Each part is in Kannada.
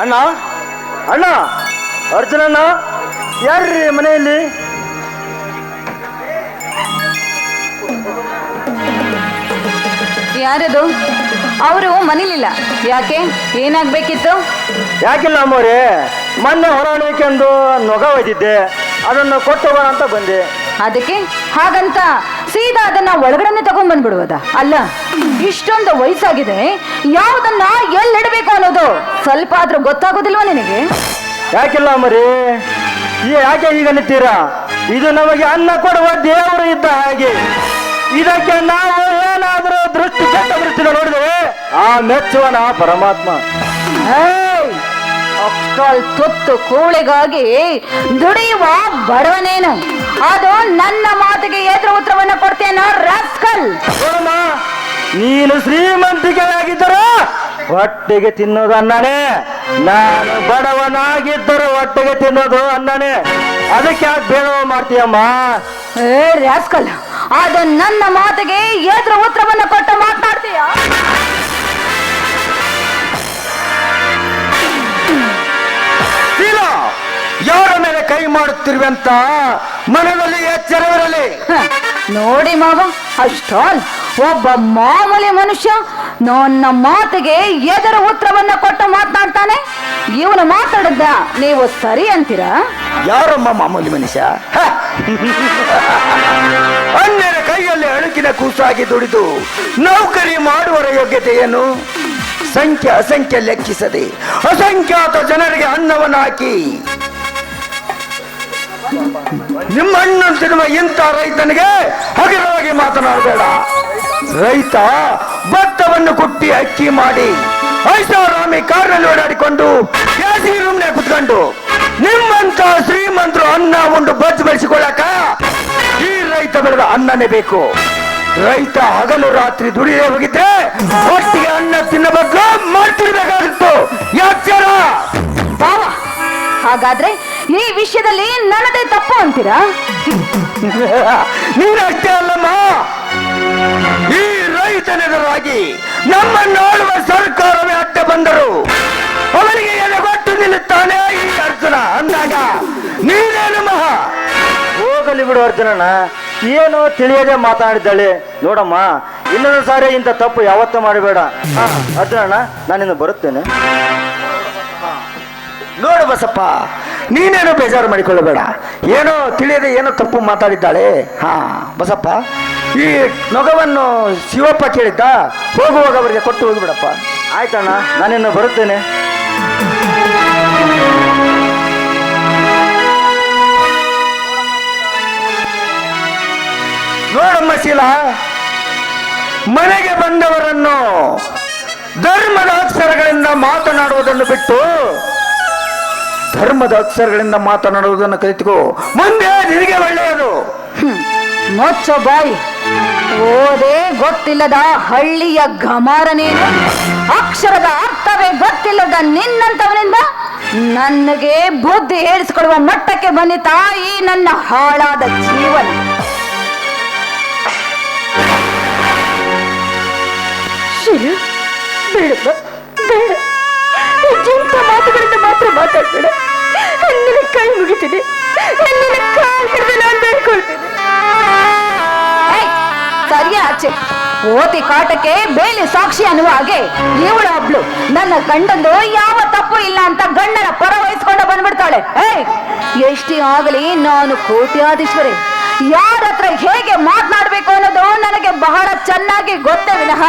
ಅಣ್ಣ? ಅಣ್ಣ? ಅರ್ಜುನಣ್ಣ ಯಾರ್ರಿ ಮನೆಯಲ್ಲಿ? ಯಾರದು? ಅವರು ಮನೇಲಿಲ್ಲ. ಯಾಕೆ? ಏನಾಗ್ಬೇಕಿತ್ತು? ಯಾಕಿಲ್ಲ ಅಮ್ಮವ್ರೆ ಮೊನ್ನೆ ಹೊರಾಣಿಕೆಂದು ನೊಗ ಒಯ್ದಿದ್ದೆ. ಅದನ್ನು ಕೊಟ್ಟು ಹೋಗೋಣ ಅಂತ ಬಂದೆ. ಅದಕ್ಕೆ ಹಾಗಂತ ಸೀದಾ ಅದನ್ನ ಒಳಗಡೆನೆ ತಗೊಂಡ್ ಬಂದ್ಬಿಡುವುದ? ಅಲ್ಲ ಇಷ್ಟೊಂದು ವಯಸ್ಸಾಗಿದೆ ಯಾವುದನ್ನ ಎಲ್ಲಿಡಬೇಕು ಅನ್ನೋದು ಸ್ವಲ್ಪ ಆದ್ರೂ ಗೊತ್ತಾಗೋದಿಲ್ವಾ ನಿನಗೆ? ಯಾಕಿಲ್ಲ ಮರಿ ಯಾಕೆ ಈಗ ನಿಂತೀರಾ? ಇದು ನಮಗೆ ಅನ್ನ ಕೊಡುವ ದೇವರು ಇದ್ದ ಹಾಗೆ. ಇದಕ್ಕೆ ನಾವು ಏನಾದರೂ ದೃಷ್ಟಿ ಕೆಟ್ಟ ದೃಷ್ಟಿನ ನೋಡಿದ್ರೆ ಆ ಮೆಚ್ಚುವನ ಪರಮಾತ್ಮ. ಏ ಅಕ್ಕಲ್ ತುತ್ತು ಕೂಳಿಗಾಗಿ ದುಡಿಯುವ ಬಡವನೇನು? ಅದು ನನ್ನ ಮಾತಿಗೆ ಎದುರು ಉತ್ತರವನ್ನ ಕೊಡ್ತೇನೋ ರಾಸ್ಕಲ್ ನೋಡಮ್ಮ ನೀನು ಶ್ರೀಮಂತಿಕೆಯಾಗಿದ್ದರೂ ಹೊಟ್ಟೆಗೆ ತಿನ್ನೋದು ಅನ್ನನೇ. ನಾನು ಬಡವನಾಗಿದ್ದರು ಹೊಟ್ಟೆಗೆ ತಿನ್ನೋದು ಅನ್ನನೇ. ಅದಕ್ಕೆ ಯಾಕೆ ಬೇಡವ ಮಾಡ್ತೀಯಮ್ಮ? ಏ ರಾಸ್ಕಲ್ ಅದು ನನ್ನ ಮಾತಿಗೆ ಏತರ ಉತ್ತರವನ್ನ ಕೊಟ್ಟು ಮಾತನಾಡ್ತೀಯ ಯಾರ ಮೇಲೆ ಕೈ ಮಾಡುತ್ತಿರುವೆ ಅಂತ ಮನದಲ್ಲಿ ಎಚ್ಚರವಿರಲಿ. ನೋಡಿ ಮಾವ ಅಷ್ಟಾಲ್ ಒಬ್ಬ ಮಾಮೂಲಿ ಮನುಷ್ಯ ನನ್ನ ಮಾತಿಗೆ ಎದರ ಉತ್ತರವನ್ನ ಕೊಟ್ಟು ಮಾತನಾಡ್ತಾನೆ. ಇವನು ಮಾತಾಡಿದ್ದ ನೀವು ಸರಿ ಅಂತೀರಾ? ಯಾರಮ್ಮ ಮಾಮೂಲಿ ಮನುಷ್ಯ? ಅನ್ನರ ಕೈಯಲ್ಲಿ ಅಳುಕಿನ ಕೂಸಾಗಿ ದುಡಿದು ನೌಕರಿ ಮಾಡುವರ ಯೋಗ್ಯತೆಯನ್ನು ಏನು? ಸಂಖ್ಯೆ ಅಸಂಖ್ಯೆ ಲೆಕ್ಕಿಸದೆ ಅಸಂಖ್ಯಾತ ಜನರಿಗೆ ಅನ್ನವನ್ನು ಹಾಕಿ ನಿಮ್ಮ ಅಣ್ಣನ ಸಿನಿಮಾ ಇಂಥ ರೈತನಿಗೆ ಹಗುರವಾಗಿ ಮಾತನಾಡಬೇಡ. ರೈತ ಭತ್ತವನ್ನು ಕುಟ್ಟಿ ಅಕ್ಕಿ ಮಾಡಿ ಐಷಾರಾಮಿ ಕಾರ್ನಲ್ಲಿ ಓಡಾಡಿಕೊಂಡು ಎಸಿ ರೂಮ್ನೆ ಕುತ್ಕೊಂಡು ನಿಮ್ಮಂತ ಶ್ರೀಮಂತರು ಅನ್ನ ಉಂಡು ಬಜ್ಜು ಬೆಳೆಸಿಕೊಳ್ಳಕ ಈ ರೈತ ಬೆಳೆದ ಅನ್ನನೇ ಬೇಕು. ರೈತ ಹಗಲು ರಾತ್ರಿ ದುಡಿಯೇ ಹೋಗಿದ್ರೆ ಒಟ್ಟಿಗೆ ಅನ್ನ ತಿನ್ನ ಬದಲು ಮಾಡ್ತಿರ್ಬೇಕಾಗಿತ್ತು. ಯಾಚಾರ ಹಾಗಾದ್ರೆ ಈ ವಿಷಯದಲ್ಲಿ ನನ್ನದೇ ತಪ್ಪು ಅಂತೀರಾ? ನೀನಷ್ಟೇ ಅಲ್ಲಮ್ಮ. ಈ ರೈತನೆದುರಾಗಿ ನಮ್ಮನ್ನು ಆಳುವ ಸರ್ಕಾರವೇ ಅಡ್ಡ ಬಂದರು. ಅವನಿಗೆ ಎಲೆಗೊಟ್ಟು ನಿಲ್ಲುತ್ತಾನೆ ಈ ಅರ್ಜುನ ಅಂದಾಗ ನೀನೇನು ಮಹಾ ಹೋಗಲಿ ಬಿಡು ಅರ್ಜುನಣ್ಣ. ಏನೋ ತಿಳಿಯದೆ ಮಾತಾಡಿದ್ದಾಳೆ. ನೋಡಮ್ಮ ಇನ್ನೊಂದು ಸಾರಿ ಇಂಥ ತಪ್ಪು ಯಾವತ್ತೂ ಮಾಡಬೇಡ. ಅರ್ಜುನಣ್ಣ ನಾನಿನ್ನು ಬರುತ್ತೇನೆ. ನೋಡು ಬಸಪ್ಪ ನೀನೇನು ಬೇಜಾರು ಮಾಡಿಕೊಳ್ಳಬೇಡ. ಏನೋ ತಿಳಿಯದೆ ಏನೋ ತಪ್ಪು ಮಾತಾಡಿದ್ದಾಳೆ. ಹಾ, ಬಸಪ್ಪ, ಈ ನೊಗವನ್ನು ಶಿವಪ್ಪ ಕೇಳಿದ್ದ? ಹೋಗುವಾಗ ಅವರಿಗೆ ಕೊಟ್ಟು ಹೋಗಿಬಿಡಪ್ಪ. ಆಯ್ತಣ್ಣ ನಾನೇನು ಬರುತ್ತೇನೆ. ನೋಡಮ್ಮ ಶೀಲ, ಮನೆಗೆ ಬಂದವರನ್ನು ಧರ್ಮದ ಅಕ್ಷರಗಳಿಂದ ಮಾತನಾಡುವುದನ್ನು ಬಿಟ್ಟು ಧರ್ಮದ ಅಕ್ಷರಗಳಿಂದ ಮಾತನಾಡುವುದನ್ನು ಕಲಿತುಕೋ. ಮುಂದೆ ನಿನಗೆ ಒಳ್ಳೆಯದು. ಮೊಚ್ಚ ಬಾಯಿ. ಓದೇ ಗೊತ್ತಿಲ್ಲದ ಹಳ್ಳಿಯ ಗಮಾರನೇನು ಅಕ್ಷರದ ಅರ್ಥವೇ ಗೊತ್ತಿಲ್ಲದ ನಿನ್ನಂತವನಿಂದ ನನಗೆ ಬುದ್ಧಿ ಹೇಳಿಸಿಕೊಡುವ ಮಟ್ಟಕ್ಕೆ ಬಂದಿತಾ ತಾಯಿ, ನನ್ನ ಹಾಳಾದ ಜೀವನ. ಬೇಡ ಬೇಡ. ಇಂಥ ಮಾತುಗಳಿಂದ ಮಾತ್ರ ಮಾತಾಡ್ಬೇಡ. ನಿನ್ನ ಕೈ ಮುಗಿತೀನಿ ನಿನ್ನ ಕಾಲ್ ಹಿಡಿದು ನಾನು ಬೇಡ್ಕೊಳ್ತೀನಿ. ಸರಿಯ ಆಚೆ ಓತಿ ಕಾಟಕ್ಕೆ ಬೇಲಿ ಸಾಕ್ಷಿ ಅನ್ನುವ ಹಾಗೆ ಇವಳು ಒಬ್ಳು ನನ್ನ ಗಂಡಂದು ಯಾವ ತಪ್ಪು ಇಲ್ಲ ಅಂತ ಗಂಡನ ಪರ ವಹಿಸ್ಕೊಂಡು ಬಂದ್ಬಿಡ್ತಾಳೆ. ಏಯ್, ಎಷ್ಟೇ ಆಗಲಿ ನಾನು ಕೋಟ್ಯಾಧೀಶ್ವರಿ. ಯಾರ ಹತ್ರ ಹೇಗೆ ಮಾತನಾಡಬೇಕು ಅನ್ನೋದು ನನಗೆ ಬಹಳ ಚೆನ್ನಾಗಿ ಗೊತ್ತೇ ವಿನಃ.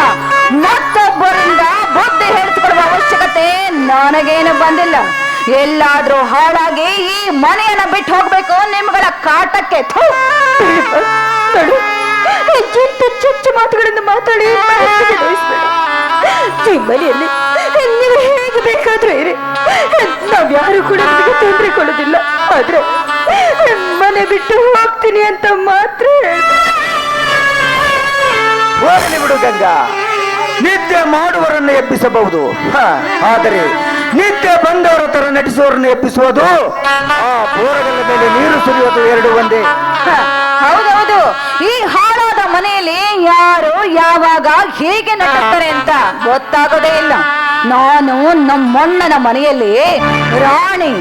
ಮತ್ತೊಬ್ಬರಿಂದ ಬುದ್ಧಿ ಹೇಳಿಸ್ಕೊಡುವ ಅವಶ್ಯಕತೆ ನನಗೇನು ಬಂದಿಲ್ಲ. ಎಲ್ಲಾದ್ರೂ ಹಾಳಾಗಿ ಈ ಮನೆಯನ್ನ ಬಿಟ್ಟು ಹೋಗ್ಬೇಕು ನಿಮ್ಗಳ ಕಾಟಕ್ಕೆ. ಚುಚ್ಚು ಮಾತುಗಳಿಂದ ಮಾತಾಡಿ. ಮನಸ್ಸಿಗೆ ಈ ಮನೆಯಲ್ಲಿ ನೀವು ಹೇಗೆ ಬೇಕಾದ್ರೂ ಇರಿ. ನಾವ್ಯಾರು ಕೂಡ ನಿಮಗೆ ತೊಂದರೆ ಕೊಡೋದಿಲ್ಲ ಆದ್ರೆ ಮನೆ ಬಿಟ್ಟು ಹೋಗ್ತೀನಿ ಅಂತ ಮಾತ್ರ. ಹೋಗಲಿ ಬಿಡು ಗಂಗಾ. ನಿತ್ಯ ಮಾಡುವರನ್ನು ಎಬ್ಬಿಸಬಹುದು. ಆದರೆ ನಿತ್ಯ ಬಂದವರ ತರ ನಟಿಸುವವರನ್ನು ಎಬ್ಬಿಸುವುದು, ಆ ಬೋರಗಲ್ಲ ಮೇಲೆ ನೀರು ಸುರಿಯೋದು ಎರಡು ಒಂದೇ. ಹೌದೌದು. ಈ ಹಾಳಾದ ಮನೆಯಲ್ಲಿ ಯಾರು ಯಾವಾಗ ಹೇಗೆ ನಟಿಸ್ತಾರೆ ಅಂತ ಗೊತ್ತಾಗೋದೇ ಇಲ್ಲ. ನಾನು ನಮ್ಮಣ್ಣನ ಮನೆಯಲ್ಲಿ ರಾಣಿ,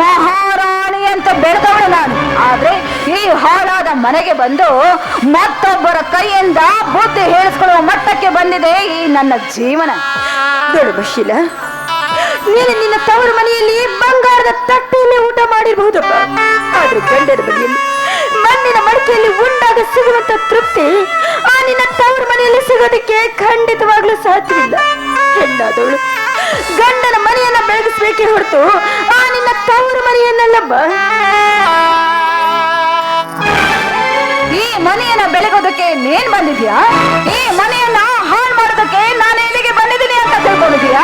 ಮಹಾರಾಣಿ ಅಂತ ಬೆಳೆದವಳು ನಾನು. ಆದ್ರೆ ಈ ಹಾಳಾದ ಮನೆಗೆ ಬಂದು ಮತ್ತೊಬ್ಬರ ಕೈಯಿಂದ ಬುದ್ಧಿ ಹೇಳಿಸ್ಕೊಳ್ಳುವ ಮಟ್ಟಕ್ಕೆ ಬಂದಿದೆ ಈ ನನ್ನ ಜೀವನ. ನೋಡು ಶೀಲ ನೀನು ನಿನ್ನ ತವರು ಮನೆಯಲ್ಲಿ ಬಂಗಾರದ ತಟ್ಟೆಯಲ್ಲಿ ಊಟ ಮಾಡಿರಬಹುದು ಆದ್ರೆ ಗಂಡನ ಮನೆಯಲ್ಲಿ, ಮಣ್ಣಿನ ಮಡಿಕೆಯಲ್ಲಿ ಉಂಡಾಗ ಸಿಗುವಂತ ತೃಪ್ತಿ ಆ ನಿನ್ನ ತವರು ಮನೆಯಲ್ಲಿ ಸಿಗೋದಕ್ಕೆ ಖಂಡಿತವಾಗ್ಲೂ ಸಾಧ್ಯವಿಲ್ಲ. ಹೆಣ್ಣಾದವಳು, ಗಂಡನ ಮನೆಯನ್ನ ಬೆಳಗಿಸ್ಬೇಕೇ ಹೊರತು ಆ ನಿನ್ನ ತವರು ಮನೆಯನ್ನೆಲ್ಲ ಈ ಮನೆಯನ್ನ ಬೆಳಗೋದಕ್ಕೆ ನೀನ್ ಬಂದಿದ್ಯಾ? ಈ ಮನೆಯನ್ನ ಹಾಳು ಮಾಡೋದಕ್ಕೆ ನಾನು ಇಲ್ಲಿಗೆ ಬಂದಿದ್ದೀನಿ ಅಂತ ತಿಳ್ಕೊಂಡಿದ್ಯಾ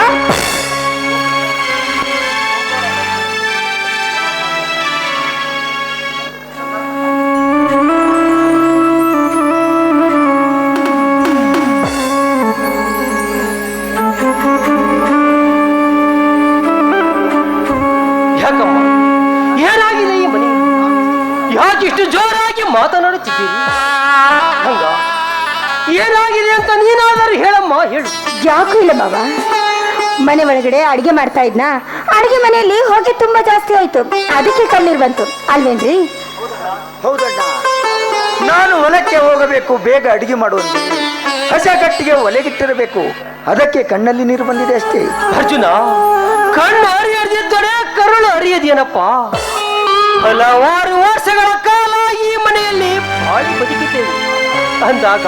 ಯಾಕಮ್ಮ? ಏನಾಗಿದೆ ಮನೆ ಜೋರಾಗಿ ಮಾತನಾಡುತ್ತಿದ್ದೀರಿ? ಏನಾಗಿದೆ ಅಂತ ನೀನಾದರೂ ಹೇಳಮ್ಮ ಹೇಳು. ಯಾಕೂ ಇಲ್ಲ ಬಾಬಾ ಮನೆ ಒಳಗಡೆ ಅಡಿಗೆ ಮಾಡ್ತಾ ಇದ್ನ. ಅಡಿಗೆ ಮನೆಯಲ್ಲಿ ಹೊಗೆ ತುಂಬಾ ಜಾಸ್ತಿ ಆಯ್ತು. ಅದಕ್ಕೆ ಕಣ್ಣೀರ್ ಬಂತು. ಅಲ್ವೇನ್ರಿ? ಹೌದಣ್ಣ. ನಾನು ಹೊಲಕ್ಕೆ ಹೋಗಬೇಕು ಬೇಗ ಅಡಿಗೆ ಮಾಡುವಂತ ಹಸ ಕಟ್ಟಿಗೆ ಒಲೆಗಿಟ್ಟಿರಬೇಕು. ಅದಕ್ಕೆ ಕಣ್ಣಲ್ಲಿ ನೀರು ಬಂದಿದೆ ಅಷ್ಟೇ. ಅರ್ಜುನ ಕಣ್ಣು ಅರಿಯದಿದ್ದರೆ ಕರುಳು ಅರಿಯದೇನಪ್ಪ ಹಲವಾರು ವರ್ಷಗಳ ಕಾಲ ಈ ಮನೆಯಲ್ಲಿ ಬಾಳಿ ಬದುಕಿದ್ದೇವೆ ಅಂದಾಗ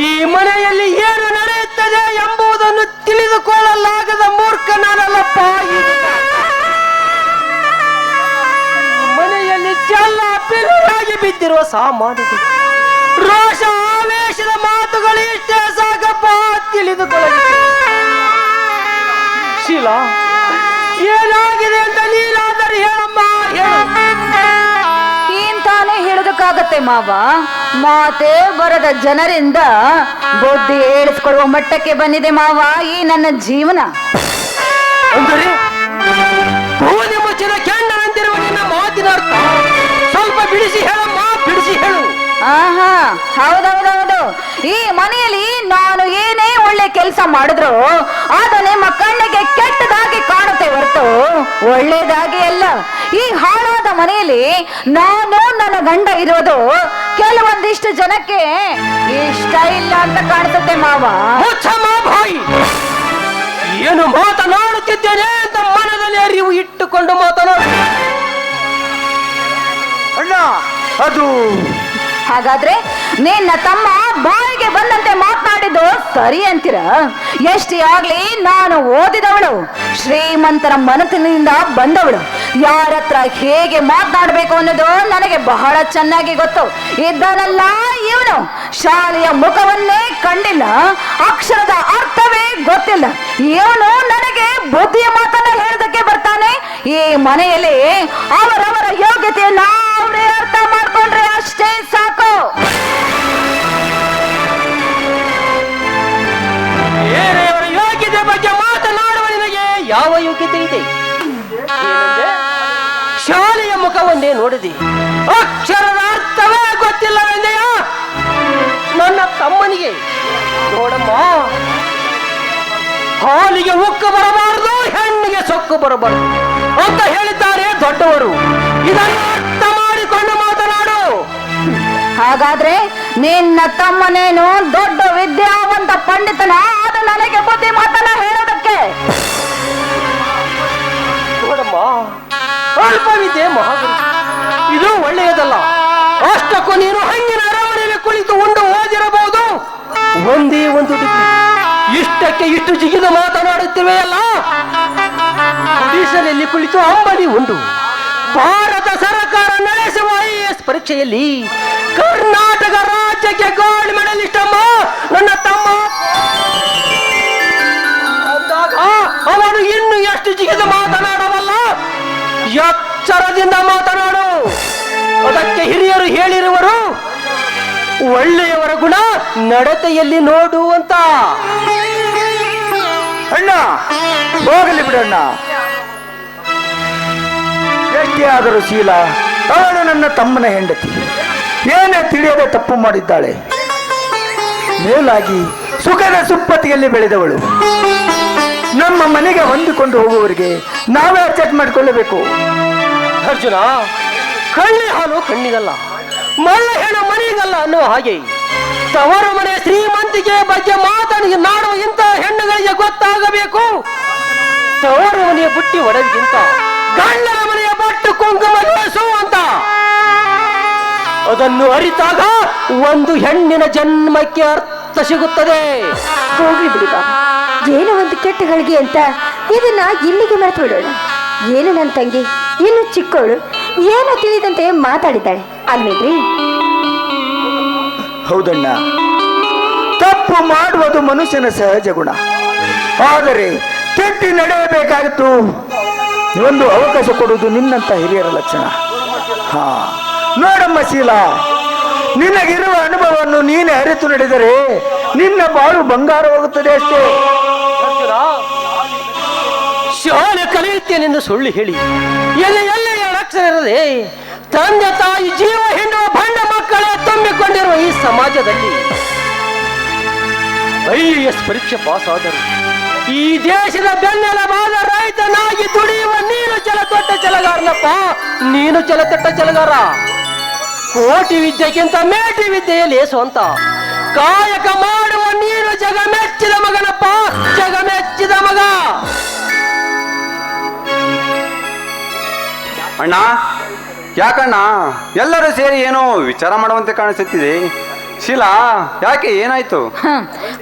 ಈ ಮನೆಯಲ್ಲಿ ಏನು ನಡೆಯುತ್ತದೆ ಎಂಬುದನ್ನು ತಿಳಿದುಕೊಳ್ಳಲಾಗದ ಮೂರ್ಖ ನಾನಲ್ಲಪ್ಪ. ಮನೆಯಲ್ಲಿ ಚೆಲ್ಲ ಪಿಲ್ಲಾಗಿ ಬಿದ್ದಿರುವ ಸಾಮಾನುಗಳು ರೋಷ ಆವೇಶದ ಮಾತುಗಳು ಇಷ್ಟೇ ಸಾಕಪ್ಪ ತಿಳಿದುಕೊಳ್ಳಿ ಶೀಲಾ, ಏನಾಗಿದೆ ಅಂತ ನೀನಾದರೂ ಹೇಳಮ್ಮ, ಹೇಳು. ತಾನೇ ಹೇಳೋದಕ್ಕಾಗತ್ತೆ ಮಾವ. ಮಾತೇ ಬರದ ಜನರಿಂದ ಬುದ್ಧಿ ಹೇಳಿಸ್ಕೊಳ್ಳುವ ಮಟ್ಟಕ್ಕೆ ಬಂದಿದೆ ಮಾವ ಈ ನನ್ನ ಜೀವನ. ಆಹಾ ಹೌದೌದೌದು. ಈ ಮನೆಯಲ್ಲಿ ನಾನು ಏನೇ ಒಳ್ಳೆ ಕೆಲಸ ಮಾಡಿದ್ರು ಅದು ನಿಮ್ಮ ಕಣ್ಣಿಗೆ ಕೆಟ್ಟದಾಗಿ ಕಾಣುತ್ತೆ ಹೊರತು. ಒಳ್ಳೇದಾಗಿ ಅಲ್ಲ. ಈ ಹಾಳಾದ ಮನೆಯಲ್ಲಿ ನಾನು ನನ್ನ ಗಂಡ ಇರೋದು ಕೆಲವೊಂದಿಷ್ಟು ಜನಕ್ಕೆ ಇಷ್ಟ ಇಲ್ಲ ಅಂತ ಕಾಣಿಸುತ್ತೆ ಮಾವ. ಬಾಯಿ ಏನು ಮಾತನಾಡುತ್ತಿದ್ದೇನೆ ಅಂತ ಮನದಲ್ಲಿ ಅರಿವು ಇಟ್ಟುಕೊಂಡು ಮಾತನಾಡು. ಅಣ್ಣ ಅದು ಹಾಗಾದ್ರೆ ನಿನ್ನ ತಮ್ಮ ಬಾಯಿಗೆ ಬಂದಂತೆ ಮಾತನಾಡಿದ್ದು ಸರಿ ಅಂತೀರ? ಎಷ್ಟೇ ಆಗ್ಲಿ ನಾನು ಓದಿದವಳು, ಶ್ರೀಮಂತರ ಮನಸ್ಸಿನಿಂದ ಬಂದವಳು. ಯಾರತ್ರ ಹೇಗೆ ಮಾತನಾಡಬೇಕು ಅನ್ನೋದು ನನಗೆ ಬಹಳ ಚೆನ್ನಾಗಿ ಗೊತ್ತು. ಇದ್ದಾನಲ್ಲ ಇವನು. ಶಾಲೆಯ ಮುಖವನ್ನೇ ಕಂಡಿಲ್ಲ. ಅಕ್ಷರದ ಅರ್ಥವೇ ಗೊತ್ತಿಲ್ಲ. ಇವನು ನನಗೆ ಬುದ್ಧಿಯ ಮಾತನ್ನ ಹೇಳೋದಕ್ಕೆ ಬರ್ತಾನೆ. ಈ ಮನೆಯಲ್ಲಿ ಅವರವರ ಯೋಗ್ಯತೆಯನ್ನ ಅರ್ಥ ಮಾಡ್ಕೊಂಡ್ರೆ ಅಷ್ಟೇ ಸಾಕು ಬೇರೆಯವರ ಯೋಗ್ಯತೆ ಬಗ್ಗೆ ಮಾತನಾಡುವ ನಿಮಗೆ ಯಾವ ಯೋಗ್ಯತೆ ಇದೆ? ಶಾಲೆಯ ಮುಖವನ್ನೇ ನೋಡಿದೆ, ಅಕ್ಷರದ ಅರ್ಥವೇ ಗೊತ್ತಿಲ್ಲವೆಂದೆಯ ನನ್ನ ತಮ್ಮನಿಗೆ, ನೋಡಮ್ಮ, ಹಾಲಿಗೆ ಉಕ್ಕು ಬರಬಾರದು, ಹೆಣ್ಣಿಗೆ ಸೊಕ್ಕು ಬರಬಾರದು ಅಂತ ಹೇಳಿದ್ದಾರೆ ದೊಡ್ಡವರು ಇದನ್ನು ಹಾಗಾದ್ರೆ ನಿನ್ನ ತಮ್ಮನೇನು ದೊಡ್ಡ ವಿದ್ಯಾವಂತ ಪಂಡಿತನ? ಅದು ನನಗೆ ಬುದ್ಧಿ ಮಾತನ ಹೇಳೋದಕ್ಕೆ. ಇದು ಒಳ್ಳೆಯದಲ್ಲ. ಅಷ್ಟಕ್ಕೂ ನೀನು ಹಂಗಿನ ಅರಮನೆಯಲ್ಲಿ ಕುಳಿತು ಉಂಡು ಓದಿರಬಹುದು. ಒಂದೇ ಒಂದು ಇಷ್ಟಕ್ಕೆ ಇಷ್ಟು ಜಿಗಿದು ಮಾತನಾಡುತ್ತಿವೆಯಲ್ಲ? ಬೀಸಲಲ್ಲಿ ಕುಳಿತು ಅಂಬಲಿ ಉಂಡು. ಭಾರತ ಸರ್ಕಾರ ನಡೆಸುವ ಐ ಎಸ್ ಪರೀಕ್ಷೆಯಲ್ಲಿ ಕರ್ನಾಟಕ ರಾಜ್ಯಕ್ಕೆ ಗೋಲ್ಡ್ ಮೆಡಲಿಸ್ಟ್ ಅಮ್ಮ ನನ್ನ ತಮ್ಮ. ಅವನು ಇನ್ನು ಎಷ್ಟು ಜಿಗಿದು ಮಾತನಾಡಬಲ್ಲ? ಎಚ್ಚರದಿಂದ ಮಾತನಾಡು. ಅದಕ್ಕೆ ಹಿರಿಯರು ಹೇಳಿರುವರು, ಒಳ್ಳೆಯವರ ಗುಣ ನಡತೆಯಲ್ಲಿ ನೋಡು ಅಂತ ಅಣ್ಣ, ಹೋಗಲಿ ಬಿಡಣ್ಣ. ಆದರೂ ಶೀಲ? ಅವಳು ನನ್ನ ತಮ್ಮನ ಹೆಂಡತಿ. ಏನೇ ತಿಳಿಯದೆ ತಪ್ಪು ಮಾಡಿದ್ದಾಳೆ. ಮೇಲಾಗಿ ಸುಖದ ಸುಪ್ಪತಿಯಲ್ಲಿ ಬೆಳೆದವಳು. ನಮ್ಮ ಮನೆಗೆ ಹೊಂದಿಕೊಂಡು ಹೋಗುವವರಿಗೆ ನಾವೇ ಅಚ್ಚಟ್ ಮಾಡಿಕೊಳ್ಳಬೇಕು. ಅರ್ಜುನ, ಕಳ್ಳಿ ಹಾಲು ಕಣ್ಣಿಗಲ್ಲ, ಮಳ್ಳ ಹೆಣ ಮನೆಗಲ್ಲ ಅನ್ನೋ ಹಾಗೆ. ತವರು ಮನೆ ಶ್ರೀಮಂತಿಕೆ ಬಗ್ಗೆ ಮಾತನಿಗೆ ನಾಡು ಇಂತಹ ಹೆಣ್ಣುಗಳಿಗೆ ಗೊತ್ತಾಗಬೇಕು. ತವರು ಮನೆಯ ಬುಟ್ಟಿ ಒಡವಿಗಿಂತ ಗಂಡನ ಮನೆಯ ಕುಂಕುಮ ಲೇಸು ಅಂತ. ಅದನ್ನು ಅರಿತಾಗ ಒಂದು ಹೆಣ್ಣಿನ ಜನ್ಮಕ್ಕೆ ಅರ್ಥ ಸಿಗುತ್ತದೆ. ಹೋಗ್ಲಿ ಬಾಬಾ ಏನೋ ಒಂದು ಕೆಟ್ಟ ಗಳಿಗೆ ಅಂತ. ಇದನ್ನ ಇಲ್ಲಿಗೆ ಮರೆತು ಬಿಡೋಣ. ಏನು ನನ್ನ ತಂಗಿ? ಇನ್ನು ಚಿಕ್ಕವಳು ಏನೋ ತಿಳಿದಂತೆ ಮಾತಾಡಿದ್ದಾಳೆ. ಅಲ್ವೇನ್ರಿ? ಹೌದಣ್ಣ. ತಪ್ಪು ಮಾಡುವುದು ಮನುಷ್ಯನ ಸಹಜ ಗುಣ. ಆದರೆ ಕೆಟ್ಟಿ ನಡೆಯಬೇಕಾಗಿತ್ತು. ಒಂದು ಅವಕಾಶ ಕೊಡುವುದು ನಿನ್ನಂತ ಹಿರಿಯರ ಲಕ್ಷಣ. ಹಾ. ನೋಡಮ್ಮ ಶೀಲಾ, ನಿನಗಿರುವ ಅನುಭವವನ್ನು ನೀನೇ ಅರಿತು ನಡೆದರೆ ನಿನ್ನ ಬಾಳು ಬಂಗಾರವಾಗುತ್ತದೆ ಅಷ್ಟೇ. ಶಾಲೆ ಕಲಿಯುತ್ತೇನೆಂದು ಸುಳ್ಳು ಹೇಳಿ. ಎಲ್ಲ ಎಲ್ಲ ಅಕ್ಷರ ಇರದೆ ತಂದೆ ತಾಯಿ ಜೀವ ಹೆಣ್ಣುವ ಬಂಡ ಮಕ್ಕಳೇ ತುಂಬಿಕೊಂಡಿರುವ ಈ ಸಮಾಜದಲ್ಲಿ ಐ ಎಸ್ ಪರೀಕ್ಷೆ ಪಾಸ್ ಆದರು ಈ ದೇಶದ ಬೆನ್ನೆಲುಬಾದ ರೈತನಾಗಿ ದುಡಿಯುವ ನೀನು ಚಲ ತೊಟ್ಟ ಚಲಗಾರನಪ್ಪ. ನೀನು ಚಲ ತೊಟ್ಟ ಚಲಗಾರ. ಕೋಟಿ ವಿದ್ಯೆಗಿಂತ ಮೇಟಿ ವಿದ್ಯೆಯಲ್ಲಿ ಸ್ವಂತ ಕಾಯಕ ಮಾಡುವ ನೀನು ಜಗ ಮೆಚ್ಚಿದ ಮಗನಪ್ಪ. ಜಗ ಮೆಚ್ಚಿದ ಮಗ. ಅಣ್ಣ ಯಾಕಣ್ಣ? ಎಲ್ಲರೂ ಸೇರಿ ಏನೋ ವಿಚಾರ ಮಾಡುವಂತೆ ಕಾಣಿಸುತ್ತಿದೆ. ಶೀಲಾ ಯಾಕೆ ಏನಾಯ್ತು.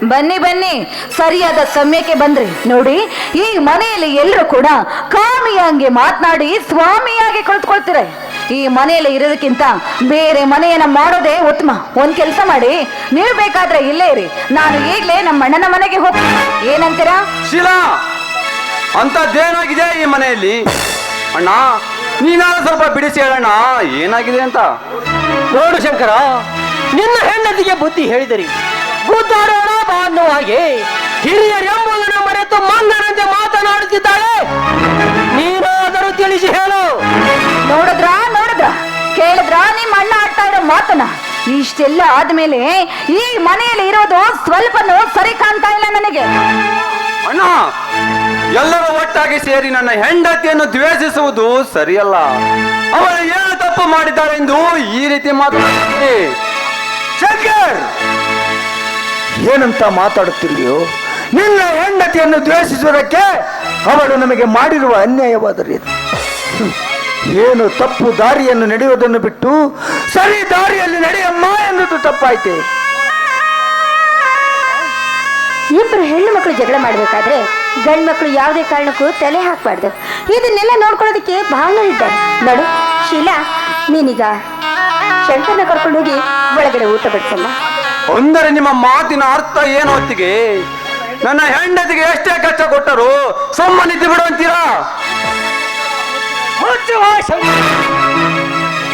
ಬನ್ನಿ ಬನ್ನಿ. ಸರಿಯಾದ ಸಮಯಕ್ಕೆ ಬಂದ್ರಿ. ನೋಡಿ ಈ ಮನೆಯಲ್ಲಿ ಎಲ್ಲರೂ ಕೂಡ ಕಾಮಿಯಾಗಿ ಮಾತನಾಡಿ ಸ್ವಾಮಿಯಾಗಿ ಕುಳಿತುಕೊಳ್ತೀರ. ಈ ಮನೆಯಲ್ಲಿ ಇರೋದಕ್ಕಿಂತ ಬೇರೆ ಮನೆಯನ್ನ ಮಾಡೋದೇ ಉತ್ತಮ. ಒಂದ್ ಕೆಲಸ ಮಾಡಿ ನೀವು ಬೇಕಾದ್ರೆ ಇಲ್ಲೇ ಇರಿ. ನಾನು ಈಗ್ಲೇ ನಮ್ಮ ಅಣ್ಣನ ಮನೆಗೆ ಹೋಗ್ತೀನಿ. ಏನಂತೀರಾ? ಶೀಲಾ ಅಂತದ್ದೇನಾಗಿದೆ ಈ ಮನೆಯಲ್ಲಿ? ಅಣ್ಣ ನೀನಾದ್ರೂ ಸ್ವಲ್ಪ ಬಿಡಿಸಿ ಹೇಳಣ್ಣ. ಏನಾಗಿದೆ ಅಂತ? ನೋಡು ಶಂಕರ ನಿನ್ನ ಹೆಂಡತಿಗೆ ಬುದ್ಧಿ ಹೇಳಿದರಿ. ಗುದ್ದಾಡೋಣ ಬಾ ಅನ್ನುವ ಹಾಗೆ ಹಿರಿಯರೆಂಬುದನ್ನು ಮರೆತು ಮಂಗನಂತೆ ಮಾತನಾಡುತ್ತಿದ್ದಾಳೆ. ನೀನಾದರೂ ತಿಳಿಸಿ ಹೇಳು. ನೋಡಿದ್ರ ನೋಡಿದ್ರ? ಕೇಳಿದ್ರ? ನಿಮ್ಮ ಅಣ್ಣ ಆಡ್ತಾ ಇರೋ ಮಾತನ್ನ? ಇಷ್ಟೆಲ್ಲ ಆದ್ಮೇಲೆ ಈ ಮನೆಯಲ್ಲಿ ಇರೋದು ಸ್ವಲ್ಪನೂ ಸರಿ ಕಾಣ್ತಾ ಇಲ್ಲ ನನಗೆ. ಅಣ್ಣ ಎಲ್ಲರೂ ಒಟ್ಟಾಗಿ ಸೇರಿ ನನ್ನ ಹೆಂಡತಿಯನ್ನು ದ್ವೇಷಿಸುವುದು ಸರಿಯಲ್ಲ. ಅವಳು ಏನು ತಪ್ಪು ಮಾಡಿದ್ದಾಳೆಂದು ಈ ರೀತಿ ಮಾತನಾಡುತ್ತಾರೆ? ಶಂಕರ್! ಏನಂತ ಮಾತಾಡುತ್ತಿದೆಯೋ ನಿನ್ನ ಹೆಂಡತಿಯನ್ನು ದ್ವೇಷಿಸುವುದಕ್ಕೆ ಅವಳು ನಮಗೆ ಮಾಡಿರುವ ಅನ್ಯಾಯವಾದ ರೀತಿ ಏನು ತಪ್ಪು ದಾರಿಯನ್ನು ನಡೆಯುವುದನ್ನು ಬಿಟ್ಟು ಸರಿ ದಾರಿಯಲ್ಲಿ ನಡೆಯಮ್ಮ ಎನ್ನುವುದು ತಪ್ಪಾಯ್ತೆ? ಇಬ್ಬರು ಹೆಣ್ಣು ಮಕ್ಕಳು ಜಗಳ ಮಾಡಬೇಕಾದ್ರೆ ಗಂಡು ಮಕ್ಕಳು ಯಾವುದೇ ಕಾರಣಕ್ಕೂ ತಲೆ ಹಾಕಬಾರ್ದು. ಇದನ್ನೆಲ್ಲ ನೋಡ್ಕೊಳ್ಳೋದಕ್ಕೆ ಭಾವನರಿದ್ದಾರೆ. ನೋಡು, ಶೀಲಾ, ನೀನೀಗ ಶಂಕರನ್ನ ಕರ್ಕೊಂಡು ಹೋಗಿ ಒಳಗಡೆ ಊಟ ಬಡಿಸಲ್ಲ. ಅಂದರೆ ನಿಮ್ಮ ಮಾತಿನ ಅರ್ಥ ಏನು ಹೊತ್ತಿಗೆ? ನನ್ನ ಹೆಂಡತಿಗೆ ಎಷ್ಟೇ ಕಷ್ಟ ಕೊಟ್ಟರು ಸುಮ್ಮನಿದ್ದು ಬಿಡುವಂತೀರಾ? ಮುಚ್ಚು ಶಂಕರ.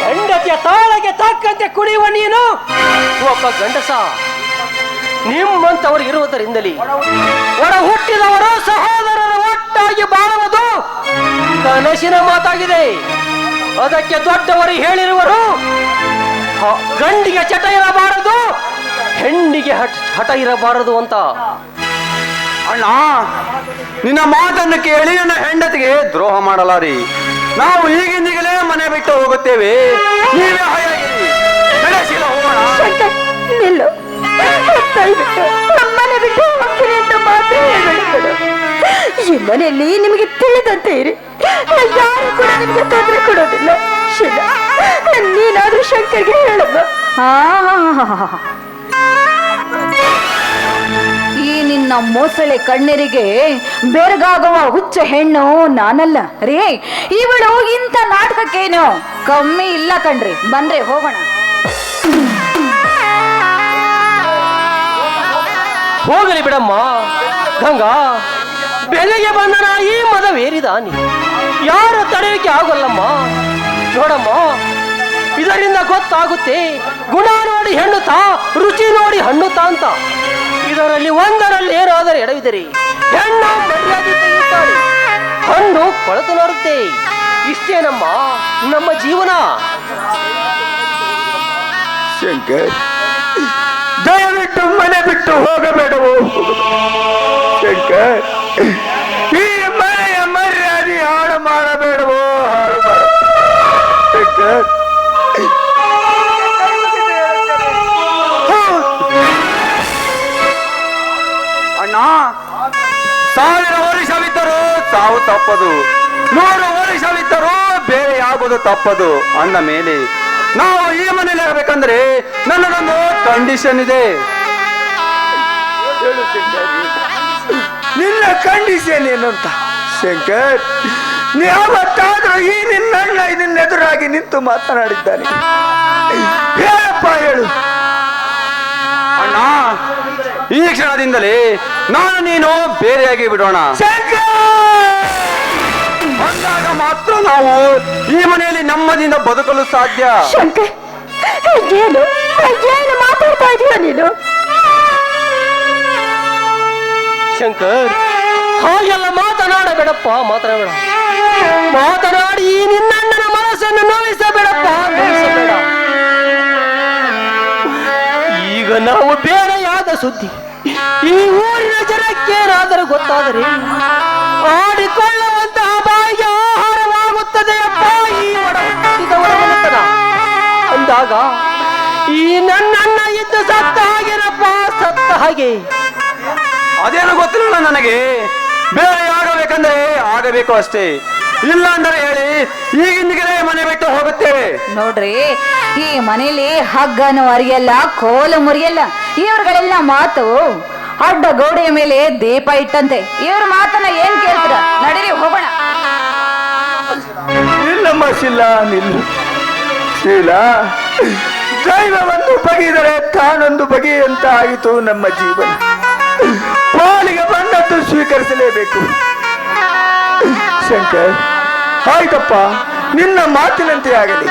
ಹೆಂಡತಿಯ ತಾಳಗೆ ತಕ್ಕಂತೆ ಕುಡಿಯುವ ನೀನು? ಒಬ್ಬ ಗಂಡಸ ನಿಮ್ಮಂತವರು ಇರುವುದರಿಂದಲೇ. ಒಡ ಹುಟ್ಟಿದವರು ಸಹೋದರರು ಒಟ್ಟಾಗಿ ಬಾಳುವುದು ಕನಸಿನ ಮಾತಾಗಿದೆ. ಅದಕ್ಕೆ ದೊಡ್ಡವರು ಹೇಳಿರುವರು ಗಂಡಿಗೆ ಚಟ ಇರಬಾರದು ಹೆಣ್ಣಿಗೆ ಹಟ್- ಹಠ ಇರಬಾರದು ಅಂತ. ಅಣ್ಣ ನಿನ್ನ ಮಾತನ್ನು ಕೇಳಿ ನನ್ನ ಹೆಂಡತಿಗೆ ದ್ರೋಹ ಮಾಡಲಾರಿ. ನಾವು ಈಗಿಂದಿಗಲೇ ಮನೆ ಬಿಟ್ಟು ಹೋಗುತ್ತೇವೆ. ನೀವೇ ನಿಲ್ಲು. ನಮ್ಮನೆ ಬಿಟ್ಟು ಹೋಗ್ತೀನಿ ಅಂತ ಮಾತ್ರ ಹೇಳ್ಬೇಡಿ. ಈ ಮನೆಯಲ್ಲಿ ನಿಮಗೆ ತಿಳಿದಂತೆ ಇರಿ. ಯಾರು ಕೂಡ ನಿಮಗೆ ತೊಂದರೆ ಕೊಡೋದಿಲ್ಲ. ಶಿಲ ನೀನಾದ್ರೂ ಶಂಕರ್ಗೆ ಹೇಳಮ್ಮ. ಆ ಈ ನಿನ್ನ ಮೋಸಳೆ ಕಣ್ಣರಿಗೆ ಬೆರಗಾಗುವ ಹುಚ್ಚ ಹೆಣ್ಣು ನಾನಲ್ಲ. ರೀ, ಇವಳು ಇಂಥ ನಾಟಕಕ್ಕೇನು? ಕಮ್ಮಿ ಇಲ್ಲ ಕಣ್ರಿ. ಬಂದ್ರೆ ಹೋಗೋಣ. ಹೋಗಲಿ ಬಿಡಮ್ಮ. ಗಂಗಾ, ಬೆಲೆಗೆ ಬಂದನ ಈ ಮದವೇರಿದಾನಿ. ಯಾರು ತಡೆಯೋಕೆ ಆಗೋಲ್ಲಮ್ಮ? ನೋಡಮ್ಮ, ಇದರಿಂದ ಗೊತ್ತಾಗುತ್ತೆ ಗುಣ ನೋಡಿ ಹೆಣ್ಣುತ್ತಾ, ರುಚಿ ನೋಡಿ ಹಣ್ಣುತ್ತಾ ಅಂತ. ಇದರಲ್ಲಿ ಒಂದರಲ್ಲಿ ಏನಾದರೂ ಎಡವಿದರೆ ಹೆಣ್ಣು ಮರ್ಯಾದೆ ತೆಗೆಯುತ್ತಾಳೆ ಹಣ್ಣು ಕೊಳತು ನೋಡುತ್ತೆ. ಇಷ್ಟೇನಮ್ಮ ನಮ್ಮ ಜೀವನ. ಶಂಕರ್ ದಯವಿಟ್ಟು ಮನೆ ಬಿಟ್ಟು ಹೋಗಬೇಡವು. ಶಂಕರ್. ಈ ಮನೆಯ ಮರ್ಯಾದೆ ಹಾಳು ಮಾಡಬೇಡವು. ಹಾಳು ಮಾಡ ಶಂಕರ್. ಸಾವಿರ ವರ್ಷವಿದ್ದರೂ ಸಾವು ತಪ್ಪದು. ನೂರು ವರ್ಷವಿದ್ದರೂ ಬೇರೆ ಆಗೋದು ತಪ್ಪದು ಅಂದ ಮೇಲೆ ನಾವು ಈ ಮನೇಲಿ ಇರಬೇಕಂದ್ರೆ ನನ್ನದೊಂದು ಕಂಡೀಷನ್ ಇದೆ. ನಿನ್ನ ಕಂಡೀಷನ್ ಏನು ಅಂತ? ಶಂಕರ್ ಯಾವತ್ತಾದ್ರೂ ಈ ನಿನ್ನಣ್ಣ ನಿನ್ನ ಎದುರಾಗಿ ನಿಂತು ಮಾತನಾಡಿದ್ದಾನೆ. ಹೇಳಪ್ಪ ಹೇಳು. ಅಣ್ಣ ಈ ಕ್ಷಣದಿಂದಲೇ ನಾನು ನೀನು ಬೇರೆಯಾಗಿ ಬಿಡೋಣ. ಬಂದಾಗ ಮಾತ್ರ ನಾವು ಈ ಮನೆಯಲ್ಲಿ ನಮ್ಮದಿಂದ ಬದುಕಲು ಸಾಧ್ಯ. ಶಂಕರ್ ಏನು ಏನು ಮಾತಾಡ್ತಾ ಇದೀಯ ನೀನು? ಶಂಕರ್ ಹಾಗೆಲ್ಲ ಮಾತನಾಡಬೇಡಪ್ಪ ಮಾತನಾಡಬೇಡ. ಮಾತನಾಡಿ ಈ ನಿನ್ನಣ್ಣನ ಮನಸ್ಸನ್ನು ನೋಯಿಸಬೇಡಪ್ಪ ನೋಯಿಸಬೇಡ. ನಾವು ಬೇರೆಯಾದ ಸುದ್ದಿ. ಈ ಊರಿನ ಜನಕ್ಕೇನಾದರೂ ಗೊತ್ತಾದರೆ ಆಡಿಕೊಳ್ಳುವಂತಹ ಬಾಯಿಗೆ ಆಹಾರವಾಗುತ್ತದೆ ಈ ಒಡ ಹುಟ್ಟಿದ ಅಂದಾಗ ಈ ನನ್ನಣ್ಣ ಇದ್ದ ಸತ್ತ ಹಾಗೇನಪ್ಪ ಸತ್ತ ಹಾಗೆ. ಅದೇನು ಗೊತ್ತಿಲ್ಲ ನನಗೆ? ಬೇರೆ ಆಗಬೇಕಂದ್ರೆ ಆಗಬೇಕು ಅಷ್ಟೇ. ಇಲ್ಲ ಅಂದ್ರೆ ಹೇಳಿ ಈಗಿಂದಿಗೆ ಮನೆ ಬಿಟ್ಟು ಹೋಗುತ್ತೇವೆ. ನೋಡ್ರಿ ಈ ಮನೇಲಿ ಹಗ್ಗನು ಅರಿಯಲ್ಲ, ಕೋಲು ಮುರಿಯಲ್ಲ. ಇವ್ರಗಳೆಲ್ಲ ಮಾತು ಅಡ್ಡ ಗೋಡೆಯ ಮೇಲೆ ದೀಪ ಇಟ್ಟಂತೆ. ಇವ್ರ ಮಾತನ್ನ ಏನ್ ಕೇಳ್ತೀರ? ನಡೀರಿ, ಹೋಗೋಣ. ಇಲ್ಲಮ್ಮ ಶಿಲ್ಲ ನಿಲ್ಲು ಶೀಲ ದೈವವನ್ನು ಬಗೆದರೆ ತಾನೊಂದು ಬಗೆಯಂತ ಆಯಿತು ನಮ್ಮ ಜೀವನ. ಪಾಲಿಗೆ ಬಂದದ್ದು ಸ್ವೀಕರಿಸಲೇಬೇಕು. ಶಂಕರ್, ಆಯ್ತಪ್ಪ, ನಿನ್ನ ಮಾತಿನಂತೆ ಆಗಲಿ.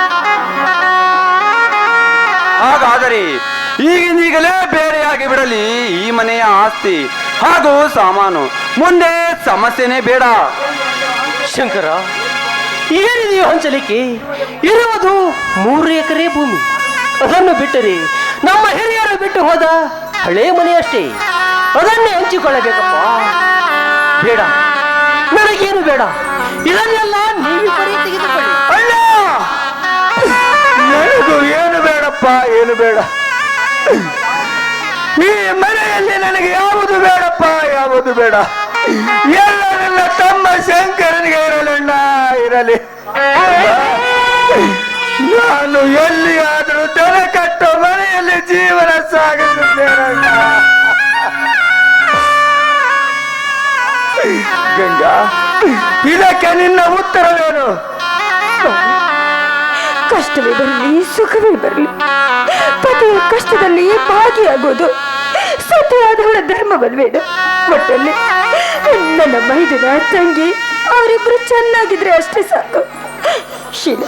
ಹಾಗಾದರೆ ಈಗಿಂದೀಗಲೇ ಬೇರೆಯಾಗಿ ಬಿಡಲಿ ಈ ಮನೆಯ ಆಸ್ತಿ ಹಾಗೂ ಸಾಮಾನು. ಮುಂದೆ ಸಮಸ್ಯೆನೇ ಬೇಡ. ಶಂಕರ ಏನಿದೆಯೋ ಹಂಚಲಿಕ್ಕೆ? ಇರುವುದು ಮೂರು ಎಕರೆ ಭೂಮಿ. ಅದನ್ನು ಬಿಟ್ಟರೆ ನಮ್ಮ ಹಿರಿಯರು ಬಿಟ್ಟು ಹೋದ ಹಳೆ ಮನೆಯಷ್ಟೇ. ಅದನ್ನೇ ಹಂಚಿಕೊಳ್ಳಬೇಕಪ್ಪ. ಬೇಡ. ನನಗೇನು ಬೇಡ. ಇದನ್ನೆಲ್ಲ ನೀವು ಏನು ಬೇಡ. ಈ ಮನೆಯಲ್ಲಿ ನನಗೆ ಯಾವುದು ಬೇಡಪ್ಪ, ಯಾವುದು ಬೇಡ. ಎಲ್ಲ ತಮ್ಮ ಶಂಕರನಿಗೆ ಇರಲಣ್ಣ, ಇರಲಿ. ನಾನು ಎಲ್ಲಿಯಾದರೂ ತಲೆ ಕಟ್ಟೋ ಮನೆಯಲ್ಲಿ ಜೀವನ ಸಾಗಿಸುತ್ತೇನಣ್ಣ. ಗಂಗಾ, ಇದಕ್ಕೆ ನಿನ್ನ ಉತ್ತರವೇನು? ಕಷ್ಟವೇ ಬರಲಿ ಸುಖವೇ ಬರಲಿ. ಪತಿಯ ಕಷ್ಟದಲ್ಲಿ ಭಾಗಿಯಾಗೋದು ಸತಿಯಾದವಳ ಧರ್ಮವಲ್ವೇನು? ಒಟ್ಟಲ್ಲಿ ನನ್ನ ಮೈದಿನ ತಂಗಿ ಅವರಿಬ್ರು ಚೆನ್ನಾಗಿದ್ರೆ ಅಷ್ಟೇ ಸಾಕು. ಶೀಲ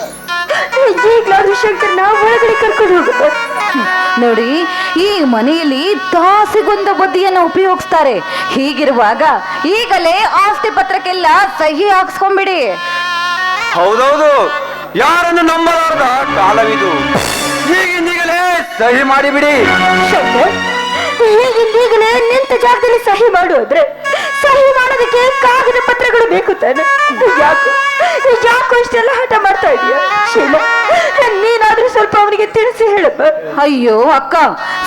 ಈಗ್ಲಾದ್ರೂ ಶಂಕರ್ನ ಒಳಗಡೆ ಕರ್ಕೊಂಡು ಹೋಗುತ್ತೆ? ನೋಡಿ ಈ ಮನೆಯಲ್ಲಿ ತಾಸಿಗೊಂದ ಬುದ್ಧಿಯನ್ನು ಉಪಯೋಗಿಸ್ತಾರೆ. ಹೀಗಿರುವಾಗ ಈಗಲೇ ಆಸ್ತಿ ಪತ್ರಕ್ಕೆಲ್ಲ ಸಹಿ ಹಾಕ್ಸ್ಕೊಂಬಿಡಿ ಹೌದೌದು. ಯಾರನ್ನು ನಂಬಲಾರದ ಕಾಲವಿದು? ಈಗಿಂದೀಗಲೇ ಸಹಿ ಮಾಡಿಬಿಡಿ. ಈಗಿಂದೀಗಲೇ ನಿಂತ ಜಾಗದಲ್ಲಿ ಸಹಿ ಮಾಡೋದ್ರೆ ಸಹಿ ಮಾಡೋದಕ್ಕೆ ಕಾಗದ ಪತ್ರಗಳು ಬೇಕು ತಾನೆ? ಯಾಕೋ? ಯಾಕೋ ಇಷ್ಟೆಲ್ಲ ಹಠ ಮಾಡ್ತಾ ಇದೀಯ? ಶೀಲ ನೀನಾದ್ರೂ ಸ್ವಲ್ಪ ಅವನಿಗೆ ತಿಳಿಸಿ ಹೇಳಪ್ಪ ಅಯ್ಯೋ ಅಕ್ಕ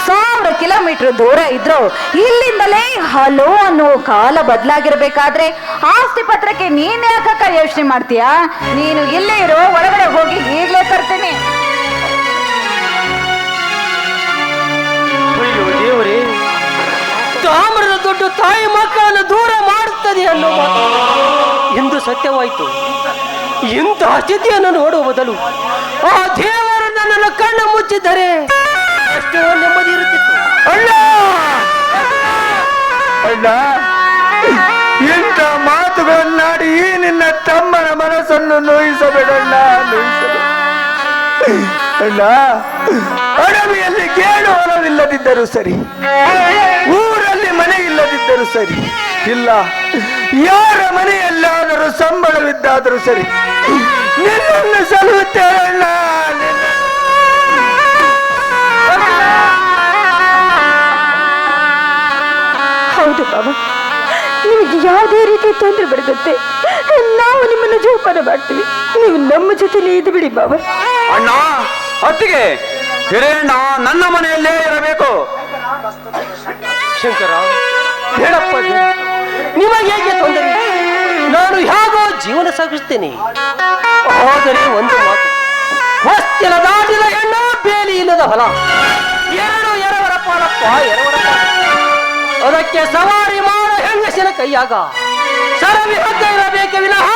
ಸಾವಿರ ಕಿಲೋಮೀಟರ್ ದೂರ ಇದ್ರು ಇಲ್ಲಿಂದಲೇ ಹಲೋ ಅನ್ನೋ ಕಾಲ ಬದಲಾಗಿರ್ಬೇಕಾದ್ರೆ ಆಸ್ತಿ ಪತ್ರಕ್ಕೆ ನೀನ್ ಯಾಕಕ್ಕ ಯೋಚನೆ ಮಾಡ್ತೀಯಾ? ನೀನು ಇಲ್ಲೇ ಇರೋ ಒಳಗಡೆ ಹೋಗಿ ಈಗ್ಲೇ ತರ್ತೀನಿ. ಅಯ್ಯೋ ದೇವರೇ ತಾಮ್ರದ ದೊಡ್ಡ ತಾಯಿ ಮಕ್ಕಳನ್ನು ದೂರ ಮಾಡುತ್ತದೆ ಅನ್ನೋ ಮಾತು. ಎಂದು ಸತ್ಯವಾಯಿತು. ಇಂತಹ ಸ್ಥಿತಿಯನ್ನು ನೋಡುವ ಬದಲು ಆ ದೇವರು ನನ್ನನ್ನು ಕಣ್ಣು ಮುಚ್ಚಿದ್ದರೆ ಎಷ್ಟೋ ನೆಮ್ಮದಿ ಇರುತ್ತಿತ್ತು. ಅಣ್ಣ! ಅಣ್ಣ, ಇಂಥ ಮಾತುಗಳನ್ನಾಡಿ ನಿನ್ನ ತಮ್ಮನ ಮನಸ್ಸನ್ನು ನೋಯಿಸಬೇಡಣ್ಣ ನೋಯಿಸಬೇಡ. ಅಣ್ಣ, ಅಡವಿಯಲ್ಲಿ ಕೇಳು ಹೊಲವಿಲ್ಲದಿದ್ದರೂ ಸರಿ, ಊರಲ್ಲಿ ಮನೆ ಇಲ್ಲದಿದ್ದರೂ ಸರಿ ಇಲ್ಲ. ಯಾರ ಮನೆಯಲ್ಲಾದರೂ ಸಂಬಳವಿದ್ದಾದರೂ ಸರಿ. ನಿನ್ನನ್ನು ನಿನ್ನ. ಹೌದು ಬಾಬಾ ನಿಮಗೆ ಯಾವುದೇ ರೀತಿ ತೊಂದರೆ ಬರದಂತೆ ನಾವು ನಿಮ್ಮನ್ನು ಜೋಪಾನ ಮಾಡ್ತೀವಿ. ನೀವು ನಮ್ಮ ಜೊತೆಲಿ ಇದು ಬಿಡಿ ಬಾಬಾ. ಅಣ್ಣ ಅತ್ತಿಗೆ ಹಿರೇಣ್ಣ ನನ್ನ ಮನೆಯಲ್ಲೇ ಇರಬೇಕು. ಶಂಕರ ಹೇಳಪ್ಪ ನಿಮಗೆ ಹೇಗೆ ತೊಂದರೆ? ನಾನು ಹೇಗೋ ಜೀವನ ಸಾಗಿಸ್ತೇನೆ ಆದರೆ ಒಂದು ಮಾತು ದಾಟಿದ ಹೆಣ್ಣು ಬೇಲಿ ಇಲ್ಲದ ಹೊಲ. ಎರಡು ಎರವರ ಪಾಲಪ್ಪ ಎರವರ ಅದಕ್ಕೆ ಸವಾರಿ ಮಾಡ ಹೆಂಗಸಿನ ಕೈಯಾಗ. ಸರವಿ ಹಗ್ಗ ಇರಬೇಕು ವಿನಃ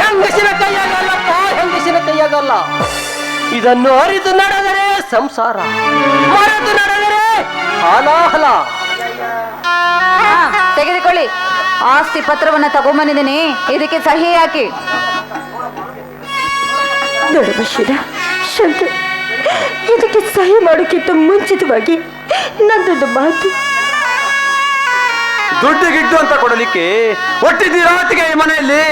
ಹೆಂಗಸಿನ ಕೈಯಾಗಲ್ಲಪ್ಪ ಹೆಂಗಸಿನ ಕೈಯಾಗಲ್ಲ ಇದನ್ನು ಅರಿತು ನಡೆದರೆ ಸಂಸಾರ, ಮರೆತು ನಡೆದರೆ ಹಾಲಾಹಲ ತೆಗೆದುಕೊಳ್ಳಿ. ಆಸ್ತಿ ಪತ್ರವನ್ನ ತಗೊಂಬಂದಿದ್ದೀನಿ. ಇದಕ್ಕೆ ಸಹಿ ಹಾಕಿ. ದೊಡ್ಡ ಶಂಕರ್ ಇದಕ್ಕೆ ಸಹಿ ಮಾಡೋಕ್ಕಿಂತ ಮುಂಚಿತವಾಗಿ ನಂದೊಂದು ಮಾತು. ದುಡ್ಡು ಗಿಡ್ಡು ಅಂತ ಕೊಡಲಿಕ್ಕೆ ಒಟ್ಟಿದ್ದೀರಾತಿಗೆ ಈ ಮನೆಯಲ್ಲಿ?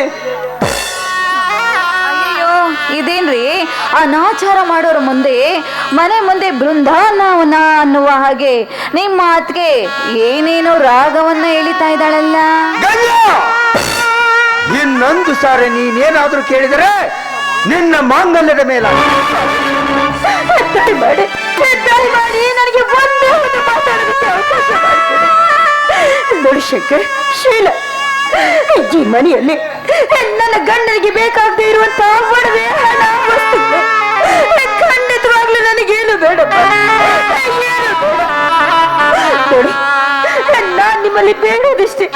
ಇದೇನ್ರಿ? ಅನಾಚಾರ ಮಾಡೋರ ಮುಂದೆ ಮನೆ ಮುಂದೆ ಬೃಂದಾವನ ಅನ್ನುವ ಹಾಗೆ. ನಿಮ್ಮ ಮಾತಿಗೆ ಏನೇನೋ ರಾಗವನ್ನ ಎಳಿತಾ ಇದ್ದಾಳಲ್ಲ? ಇನ್ನೊಂದು ಸಾರಿ ನೀನೇನಾದ್ರೂ ಕೇಳಿದರೆ ನಿನ್ನ ಮಾಂಗಲ್ಯದ ಮೇಲೆ ನನಗೆ ಶೀಲ. ಈ ಮನೆಯಲ್ಲಿ ನನ್ನ ಗಂಡನಿಗೆ ಬೇಕಾಗದೆ ಇರುವಂತ ಒಡವೆ ಖಂಡಿತವಾಗ್ಲೂ ನನಗೇನು ಬೇಡ. ನಾನ್ ನಿಮ್ಮಲ್ಲಿ ಬೇಡೋದಿಷ್ಟೇ.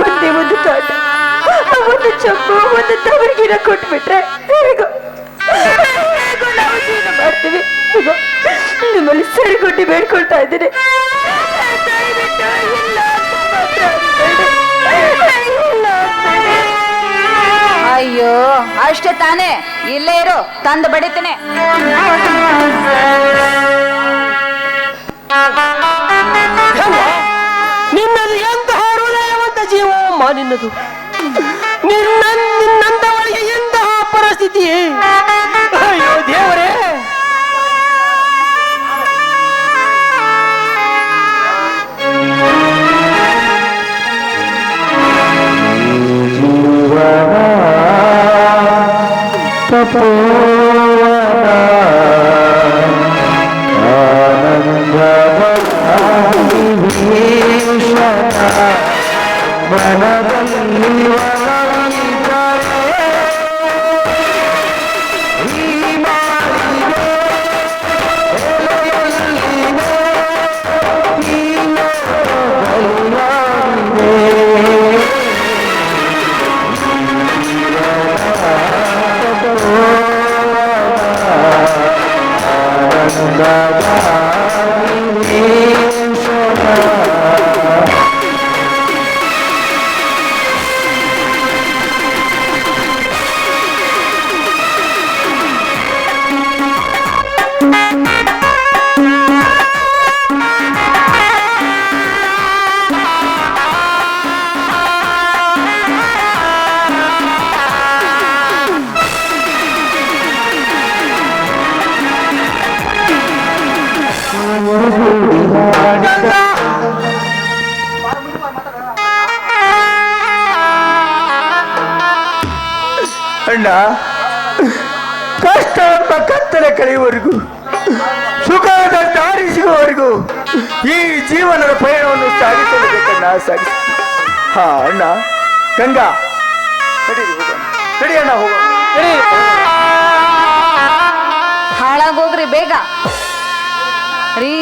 ಒಂದೇ ಒಂದು ತಾಟ. ಒಂದು ಚಪ್ಪು ಒಂದು ತವರಿಗಿನ ಕೊಟ್ಬಿಟ್ರೆ ನಿಮ್ಮಲ್ಲಿ ಸರಿಗೊಟ್ಟಿ ಬೇಡ್ಕೊಳ್ತಾ ಇದ್ದೀನಿ. ಅಯ್ಯೋ ಅಷ್ಟೇ ತಾನೇ. ಇಲ್ಲೇ ಇರು ತಂದು ಬಡಿತೇನೆ? ನಿನ್ನದು ಎಂತಹ ಹೃದಯವಂತ ಜೀವ ನಿನ್ನಂತವಳಿಗೆ ಎಂತಹ ಪರಿಸ್ಥಿತಿ ಸಾಗಿಸ ಹಾ ಅಣ್ಣ. ಗಂಗಾ. ನಡೀರಿ ಹೋಗೋಣ. ನಡಿ ಅಣ್ಣ ಹೋಗೋಣ. ಹಾಳಾಗೋಗ್ರಿ ಬೇಗ. ರೀ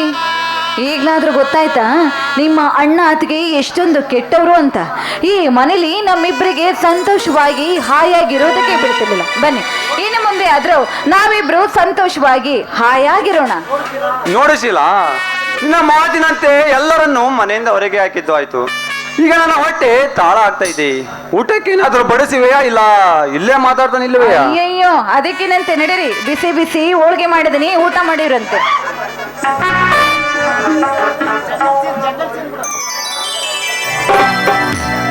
ಈಗ್ಲಾದ್ರೂ ಗೊತ್ತಾಯ್ತಾ? ನಿಮ್ಮ ಅಣ್ಣ ಅತ್ತಿಗೆ ಎಷ್ಟೊಂದು ಕೆಟ್ಟವರು ಅಂತ. ಈ ಮನೇಲಿ ನಮ್ಮಿಬ್ಬರಿಗೆ ಸಂತೋಷವಾಗಿ ಹಾಯಾಗಿರೋದಕ್ಕೆ ಬಿಡ್ತಿರ್ಲಿಲ್ಲ. ಬನ್ನಿ ಇನ್ನು ಮುಂದೆ ಆದ್ರೂ ನಾವಿಬ್ರು ಸಂತೋಷವಾಗಿ ಹಾಯಾಗಿರೋಣ. ನೋಡಿಸಿಲ್ಲ ನಿನ್ನ ಮಾತಿನಂತೆ ಎಲ್ಲರನ್ನು ಮನೆಯಿಂದ ಹೊರಗೆ ಹಾಕಿದ್ದು ಆಯ್ತು. ಈಗ ನನ್ನ ಹೊಟ್ಟೆ ತಾಳ ಆಗ್ತಾ ಇದೆ. ಊಟಕ್ಕೇನಾದ್ರೂ ಬಡಿಸಿವೆಯಾ ಇಲ್ಲ ಇಲ್ಲೇ ಮಾತಾಡ್ತಾನೆ ಇಲ್ಲವೆಯಾ ಅಯ್ಯಯ್ಯೋ, ಅದಕ್ಕೇನಂತೆ ನಡೀರಿ. ಬಿಸಿ ಬಿಸಿ ಹೋಳಿಗೆ ಮಾಡಿದೀನಿ, ಊಟ ಮಾಡಿರಂತೆ